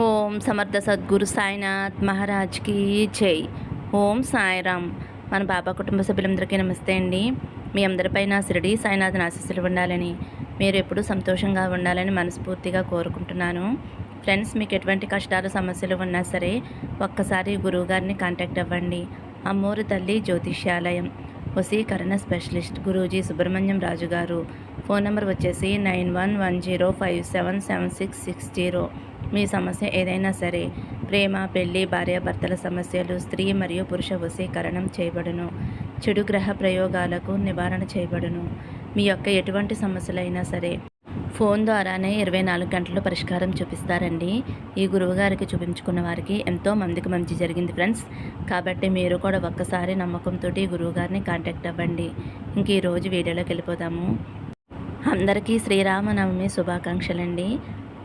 ఓం సమర్థ సద్గురు సాయినాథ్ మహారాజ్కి జై. ఓం సాయిరామ్. మన బాబా కుటుంబ సభ్యులందరికీ నమస్తే అండి. మీ అందరిపైన శిరడి సాయినాథ్ ఆశీస్సులు ఉండాలని మీరు ఎప్పుడూ సంతోషంగా ఉండాలని మనస్ఫూర్తిగా కోరుకుంటున్నాను. ఫ్రెండ్స్ మీకు ఎటువంటి కష్టాలు సమస్యలు ఉన్నా సరే ఒక్కసారి గురువుగారిని కాంటాక్ట్ అవ్వండి. అమ్మోరు తల్లి జ్యోతిష్యాలయం. వసీకరణ స్పెషలిస్ట్ గురూజీ సుబ్రహ్మణ్యం రాజు గారు. ఫోన్ నెంబర్ వచ్చేసి nine one one zero five seven seven six six zero. మీ సమస్య ఏదైనా సరే ప్రేమ పెళ్ళి భార్యాభర్తల సమస్యలు స్త్రీ మరియు పురుష వశీకరణం చేయబడును. చెడు గ్రహ ప్రయోగాలకు నివారణ చేయబడును. మీ యొక్క ఎటువంటి సమస్యలైనా సరే ఫోన్ ద్వారానే ఇరవై నాలుగు గంటల్లో పరిష్కారం చూపిస్తారండి. ఈ గురువుగారికి చూపించుకున్న వారికి ఎంతో మందికి మంచి జరిగింది ఫ్రెండ్స్. కాబట్టి మీరు కూడా ఒక్కసారి నమ్మకంతో ఈ గురువుగారిని కాంటాక్ట్ అవ్వండి. ఇంక ఈరోజు వీడియోలోకి వెళ్ళిపోదాము. అందరికీ శ్రీరామనవమి శుభాకాంక్షలండి.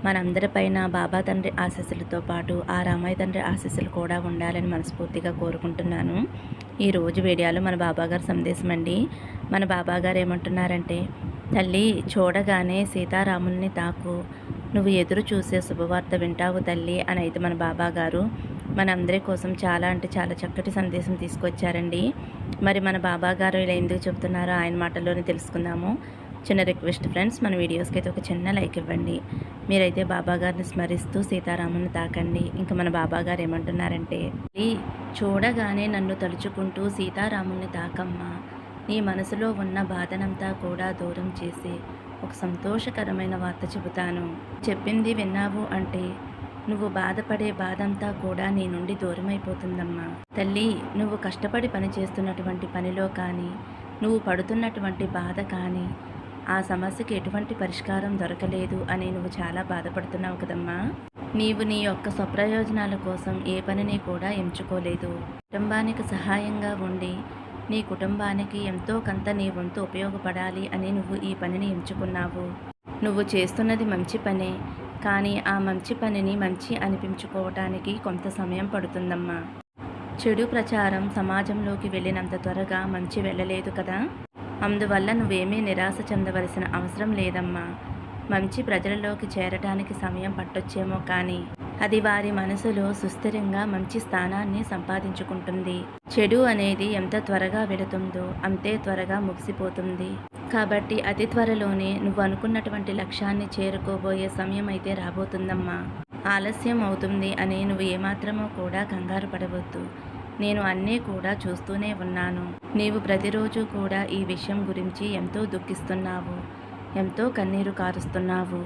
మనందరిపైన బాబా తండ్రి ఆశీస్సులతో పాటు ఆ రామయ్య తండ్రి ఆశీస్సులు కూడా ఉండాలని మనస్ఫూర్తిగా కోరుకుంటున్నాను. ఈ రోజు వీడియోలో మన బాబాగారు సందేశం అండి. మన బాబాగారు ఏమంటున్నారంటే తల్లి చూడగానే సీతారాముల్ని తాకు. నువ్వు ఎదురు చూసే శుభవార్త వింటావు తల్లి అని అయితే మన బాబాగారు మనందరి కోసం చాలా అంటే చాలా చక్కటి సందేశం తీసుకొచ్చారండి. మరి మన బాబాగారు ఇలా ఎందుకు చెప్తున్నారో ఆయన మాటల్లోనే తెలుసుకుందాము. చిన్న రిక్వెస్ట్ ఫ్రెండ్స్ మన వీడియోస్కి అయితే ఒక చిన్న లైక్ ఇవ్వండి. మీరైతే బాబా గారిని స్మరిస్తూ సీతారాముని తాకండి. ఇంకా మన బాబా గారు ఏమంటున్నారంటే చూడగానే నన్ను తలుచుకుంటూ సీతారాముని తాకమ్మా. నీ మనసులో ఉన్న బాధనంతా కూడా దూరం చేసి ఒక సంతోషకరమైన వార్త చెబుతాను. చెప్పింది విన్నావు అంటే నువ్వు బాధపడే బాధంతా కూడా నీ నుండి దూరమైపోతుందమ్మా. తల్లి నువ్వు కష్టపడి పని చేస్తున్నటువంటి పనిలో కానీ నువ్వు పడుతున్నటువంటి బాధ కానీ ఆ సమస్యకి ఎటువంటి పరిష్కారం దొరకలేదు అని నువ్వు చాలా బాధపడుతున్నావు కదమ్మా. నీవు నీ యొక్క స్వప్రయోజనాల కోసం ఏ పనిని కూడా ఎంచుకోలేదు. కుటుంబానికి సహాయంగా ఉండి నీ కుటుంబానికి ఎంతో కొంత నీ వంతు ఉపయోగపడాలి అని నువ్వు ఈ పనిని ఎంచుకున్నావు. నువ్వు చేస్తున్నది మంచి పనే కానీ ఆ మంచి పనిని మంచి అనిపించుకోవటానికి కొంత సమయం పడుతుందమ్మా. చెడు ప్రచారం సమాజంలోకి వెళ్ళినంత త్వరగా మంచి వెళ్ళలేదు కదా? అందువల్ల నువ్వేమీ నిరాశ చెందవలసిన అవసరం లేదమ్మా. మంచి ప్రజలలోకి చేరటానికి సమయం పట్టొచ్చేమో కానీ అది వారి మనసులో సుస్థిరంగా మంచి స్థానాన్ని సంపాదించుకుంటుంది. చెడు అనేది ఎంత త్వరగా వెళుతుందో అంతే త్వరగా ముగిసిపోతుంది. కాబట్టి అతి త్వరలోనే నువ్వు అనుకున్నటువంటి లక్ష్యాన్ని చేరుకోబోయే సమయం అయితే రాబోతుందమ్మా. ఆలస్యం అవుతుంది అని నువ్వు ఏమాత్రమో కూడా కంగారు పడవద్దు. నేను అన్నీ కూడా చూస్తూనే ఉన్నాను. నీవు ప్రతిరోజు కూడా ఈ విషయం గురించి ఎంతో దుఃఖిస్తున్నావు. ఎంతో కన్నీరు కారుస్తున్నావు.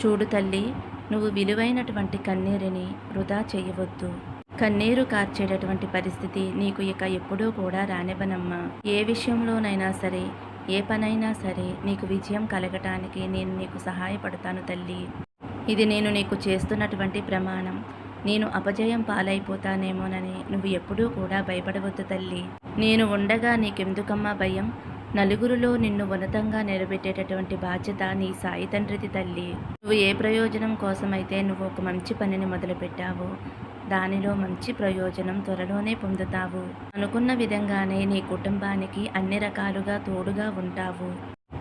చూడు తల్లి నువ్వు విలువైనటువంటి కన్నీరుని వృధా చేయవద్దు. కన్నీరు కార్చేటటువంటి పరిస్థితి నీకు ఇక ఎప్పుడూ కూడా రానివ్వనమ్మా. ఏ విషయంలోనైనా సరే ఏ పనైనా సరే నీకు విజయం కలగటానికి నేను నీకు సహాయపడతాను తల్లి. ఇది నేను నీకు చేస్తున్నటువంటి ప్రమాణం. నేను అపజయం పాలైపోతానేమోనని నువ్వు ఎప్పుడూ కూడా భయపడవద్దు తల్లి. నేను ఉండగా నీకెందుకమ్మా భయం? నలుగురిలో నిన్ను ఉన్నతంగా నిలబెట్టేటటువంటి బాధ్యత నీ సాయి తండ్రిది తల్లి. నువ్వు ఏ ప్రయోజనం కోసమైతే నువ్వు ఒక మంచి పనిని మొదలుపెట్టావో దానిలో మంచి ప్రయోజనం త్వరలోనే పొందుతావు. అనుకున్న విధంగానే నీ కుటుంబానికి అన్ని రకాలుగా తోడుగా ఉంటావు.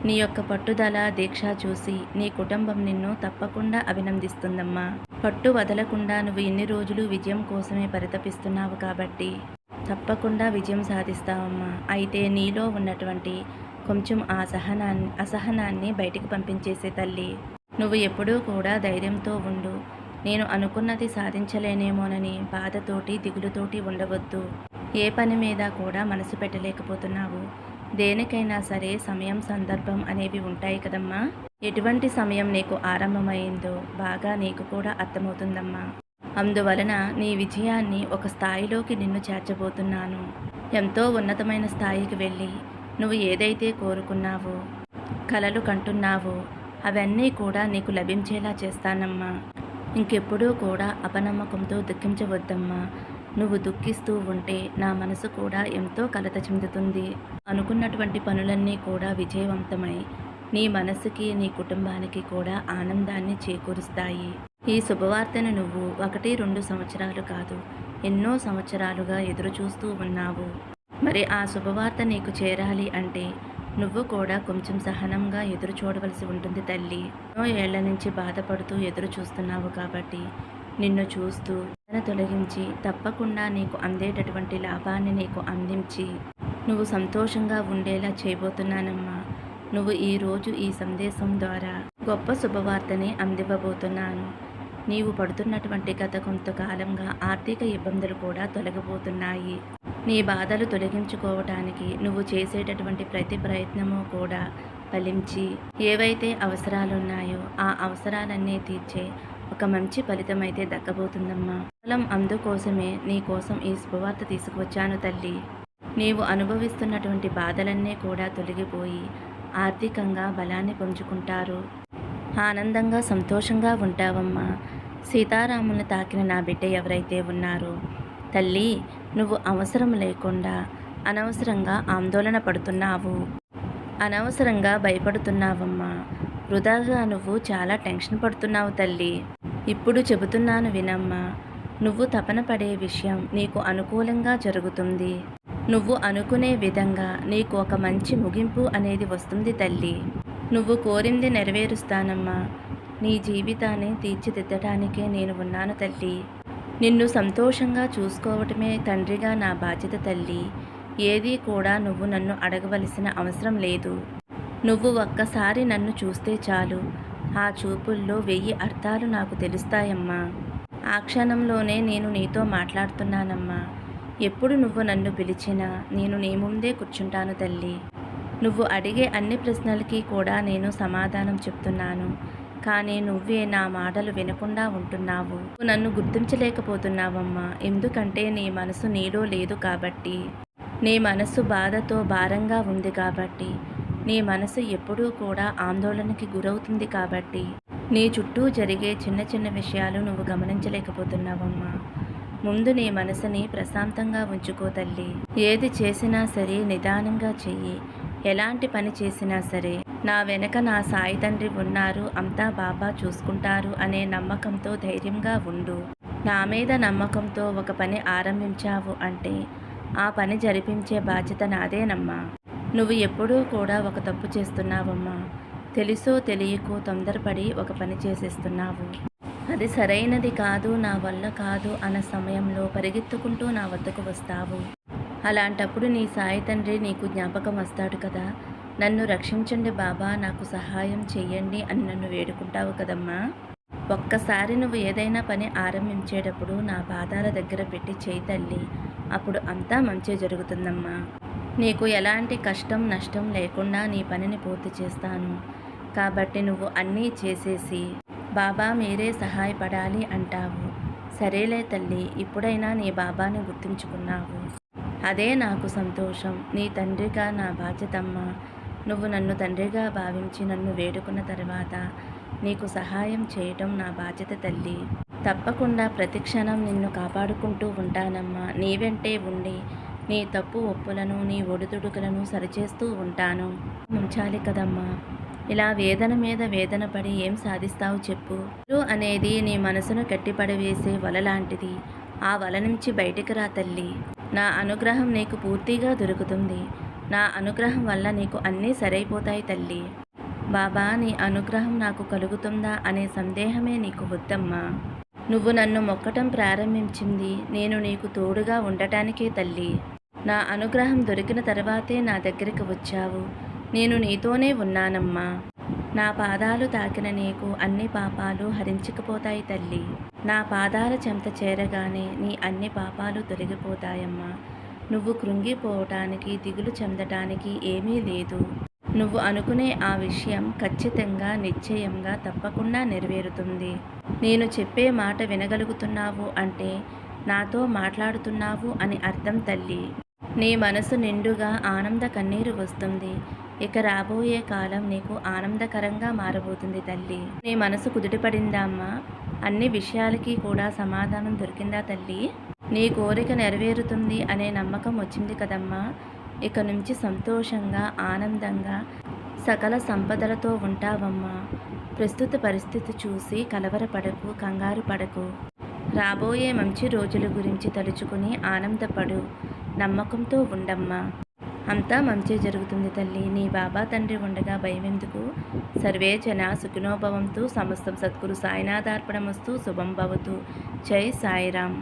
నీ యొక్క పట్టుదల దీక్ష చూసి నీ కుటుంబం నిన్ను తప్పకుండా అభినందిస్తుందమ్మా. పట్టు వదలకుండా నువ్వు ఇన్ని రోజులు విజయం కోసమే పరితపిస్తున్నావు కాబట్టి తప్పకుండా విజయం సాధిస్తావమ్మా. అయితే నీలో ఉన్నటువంటి కొంచెం ఆ సహనాన్ని అసహనాన్ని బయటికి పంపించేసే తల్లి నువ్వు ఎప్పుడూ కూడా ధైర్యంతో ఉండు. నేను అనుకున్నది సాధించలేనేమోనని బాధతోటి దిగులుతోటి ఉండవద్దు. ఏ పని మీద కూడా మనసు పెట్టలేకపోతున్నావు. దేనికైనా సరే సమయం సందర్భం అనేవి ఉంటాయి కదమ్మా. ఎటువంటి సమయం నీకు ఆరంభమైందో బాగా నీకు కూడా అర్థమవుతుందమ్మా. అందువలన నీ విజయాన్ని ఒక స్థాయిలోకి నిన్ను చేర్చబోతున్నాను. ఎంతో ఉన్నతమైన స్థాయికి వెళ్ళి నువ్వు ఏదైతే కోరుకున్నావో కలలు కంటున్నావో అవన్నీ కూడా నీకు లభించేలా చేస్తానమ్మా. ఇంకెప్పుడూ కూడా అపనమ్మకంతో దుఃఖించవద్దమ్మా. నువ్వు దుఃఖిస్తూ ఉంటే నా మనసు కూడా ఎంతో కలత చెందుతుంది. అనుకున్నటువంటి పనులన్నీ కూడా విజయవంతమై నీ మనసుకి నీ కుటుంబానికి కూడా ఆనందాన్ని చేకూరుస్తాయి. ఈ శుభవార్తను నువ్వు ఒకటి రెండు సంవత్సరాలు కాదు ఎన్నో సంవత్సరాలుగా ఎదురుచూస్తూ ఉన్నావు. మరి ఆ శుభవార్త నీకు చేరాలి అంటే నువ్వు కూడా కొంచెం సహనంగా ఎదురు చూడవలసి ఉంటుంది తల్లి. ఎన్నో ఏళ్ళ నుంచి బాధపడుతూ ఎదురు చూస్తున్నావు కాబట్టి నిన్ను చూస్తూ తన తొలగించి తప్పకుండా నీకు అందేటటువంటి లాభాన్ని నీకు అందించి నువ్వు సంతోషంగా ఉండేలా చేయబోతున్నానమ్మా. నువ్వు ఈరోజు ఈ సందేశం ద్వారా గొప్ప శుభవార్తని అందివ్వబోతున్నాను. నీవు పడుతున్నటువంటి గత కొంతకాలంగా ఆర్థిక ఇబ్బందులు కూడా తొలగిపోతున్నాయి. నీ బాధలు తొలగించుకోవటానికి నువ్వు చేసేటటువంటి ప్రతి ప్రయత్నము కూడా ఫలించి ఏవైతే అవసరాలున్నాయో ఆ అవసరాలన్నీ తీర్చే ఒక మంచి ఫలితం అయితే దక్కబోతుందమ్మా. కేవలం అందుకోసమే నీ కోసం ఈ శుభవార్త తీసుకువచ్చాను తల్లి. నీవు అనుభవిస్తున్నటువంటి బాధలన్నీ కూడా తొలగిపోయి ఆర్థికంగా బలాన్ని పుంజుకుంటారు. ఆనందంగా సంతోషంగా ఉంటావమ్మా. సీతారాములను తాకిన నా బిడ్డ ఎవరైతే ఉన్నారో తల్లి నువ్వు అవసరం లేకుండా అనవసరంగా ఆందోళన పడుతున్నావు. అనవసరంగా భయపడుతున్నావమ్మా. వృధాగా నువ్వు చాలా టెన్షన్ పడుతున్నావు తల్లి. ఇప్పుడు చెబుతున్నాను వినమ్మా నువ్వు తపన పడే విషయం నీకు అనుకూలంగా జరుగుతుంది. నువ్వు అనుకునే విధంగా నీకు ఒక మంచి ముగింపు అనేది వస్తుంది తల్లి. నువ్వు కోరింది నెరవేరుస్తానమ్మా. నీ జీవితాన్ని తీర్చిదిద్దడానికే నేను ఉన్నాను తల్లి. నిన్ను సంతోషంగా చూసుకోవటమే తండ్రిగా నా బాధ్యత తల్లి. ఏదీ కూడా నువ్వు నన్ను అడగవలసిన అవసరం లేదు. నువ్వు ఒక్కసారి నన్ను చూస్తే చాలు. ఆ చూపుల్లో వెయ్యి అర్థాలు నాకు తెలుస్తాయమ్మా. ఆ క్షణంలోనే నేను నీతో మాట్లాడుతున్నానమ్మా. ఎప్పుడు నువ్వు నన్ను పిలిచినా నేను నీ ముందే కూర్చుంటాను తల్లి. నువ్వు అడిగే అన్ని ప్రశ్నలకి కూడా నేను సమాధానం చెప్తున్నాను. కానీ నువ్వే నా మాటలు వినకుండా ఉంటున్నావు. నన్ను గుర్తించలేకపోతున్నావమ్మా. ఎందుకంటే నీ మనసు నీలో లేదు కాబట్టి. నీ మనసు బాధతో భారంగా ఉంది కాబట్టి. నీ మనసు ఎప్పుడూ కూడా ఆందోళనకి గురవుతుంది కాబట్టి నీ చుట్టూ జరిగే చిన్న చిన్న విషయాలు నువ్వు గమనించలేకపోతున్నావమ్మా. ముందు నీ మనసుని ప్రశాంతంగా ఉంచుకో తల్లి. ఏది చేసినా సరే నిదానంగా చెయ్యి. ఎలాంటి పని చేసినా సరే నా వెనక నా సాయి తండ్రి ఉన్నారు అంతా బాబా చూసుకుంటారు అనే నమ్మకంతో ధైర్యంగా ఉండు. నా మీద నమ్మకంతో ఒక పని ఆరంభించావు అంటే ఆ పని జరిపించే బాధ్యత నాదేనమ్మా. నువ్వు ఎప్పుడూ కూడా ఒక తప్పు చేస్తున్నావమ్మా. తెలుసో తెలియకో తొందరపడి ఒక పని చేసేస్తున్నావు. అది సరైనది కాదు నా వల్ల కాదు అన్న సమయంలో పరిగెత్తుకుంటూ నా వద్దకు వస్తావు. అలాంటప్పుడు నీ సాయి తండ్రి నీకు జ్ఞాపకం వస్తాడు కదా. నన్ను రక్షించండి బాబా నాకు సహాయం చెయ్యండి అని నన్ను వేడుకుంటావు కదమ్మా. ఒక్కసారి నువ్వు ఏదైనా పని ఆరంభించేటప్పుడు నా పాదాల దగ్గర పెట్టి చేయి తల్లి. అప్పుడు అంతా మంచి జరుగుతుందమ్మా. నీకు ఎలాంటి కష్టం నష్టం లేకుండా నీ పనిని పూర్తి చేస్తాను. కాబట్టి నువ్వు అన్నీ చేసేసి బాబా మీరే సహాయపడాలి అంటావు. సరేలే తల్లి ఇప్పుడైనా నీ బాబాని గుర్తుంచుకున్నావు. అదే నాకు సంతోషం. నీ తండ్రిగా నా బాధ్యతమ్మా. నువ్వు నన్ను తండ్రిగా భావించి నన్ను వేడుకున్న తర్వాత నీకు సహాయం చేయటం నా బాధ్యత తల్లి. తప్పకుండా ప్రతిక్షణం నిన్ను కాపాడుకుంటూ ఉంటానమ్మా. నీ వెంటే ఉండి నీ తప్పు ఒప్పులను నీ ఒడిదుడుకులను సరిచేస్తూ ఉంటాను. ఉంచాలి కదమ్మా. ఇలా వేదన మీద వేదన పడి ఏం సాధిస్తావు చెప్పు. అనేది నీ మనసును కట్టిపడవేసే వల లాంటిది. ఆ వల నుంచి బయటికి రా తల్లి. నా అనుగ్రహం నీకు పూర్తిగా దొరుకుతుంది. నా అనుగ్రహం వల్ల నీకు అన్నీ సరైపోతాయి తల్లి. బాబా నీ అనుగ్రహం నాకు కలుగుతుందా అనే సందేహమే నీకు వద్దమ్మా. నువ్వు నన్ను మొక్కటం ప్రారంభించింది నేను నీకు తోడుగా ఉండటానికే తల్లి. నా అనుగ్రహం దొరికిన తర్వాతే నా దగ్గరికి వచ్చావు. నేను నీతోనే ఉన్నానమ్మా. నా పాదాలు తాకిన నీకు అన్ని పాపాలు హరించకపోతాయి తల్లి. నా పాదాల చెంత చేరగానే నీ అన్ని పాపాలు తొలగిపోతాయమ్మా. నువ్వు కృంగిపోవటానికి దిగులు చెందటానికి ఏమీ లేదు. నువ్వు అనుకునే ఆ విషయం ఖచ్చితంగా నిశ్చయంగా తప్పకుండా నెరవేరుతుంది. నేను చెప్పే మాట వినగలుగుతున్నావు అంటే నాతో మాట్లాడుతున్నావు అని అర్థం తల్లి. నీ మనసు నిండుగా ఆనంద కన్నీరు వస్తుంది. ఇక రాబోయే కాలం నీకు ఆనందకరంగా మారబోతుంది తల్లి. నీ మనసు కుదుటపడిందా అమ్మా? అన్ని విషయాలకి కూడా సమాధానం దొరికిందా తల్లి? నీ కోరిక నెరవేరుతుంది అనే నమ్మకం వచ్చింది కదమ్మా. ఇక నుంచి సంతోషంగా ఆనందంగా సకల సంపదలతో ఉంటావమ్మా. ప్రస్తుత పరిస్థితి చూసి కలవరపడకు కంగారు పడకు. రాబోయే మంచి రోజుల గురించి తలుచుకుని ఆనందపడు. నమ్మకంతో ఉండమ్మా. అంతా మంచి జరుగుతుంది తల్లి. నీ బాబా తండ్రి ఉండగా భయం ఎందుకు సర్వే జన సుఖినోభవంతో సమస్తం సద్గురు సాయినాథార్పణమస్తు శుభం భవతు. జై సాయిరామ్.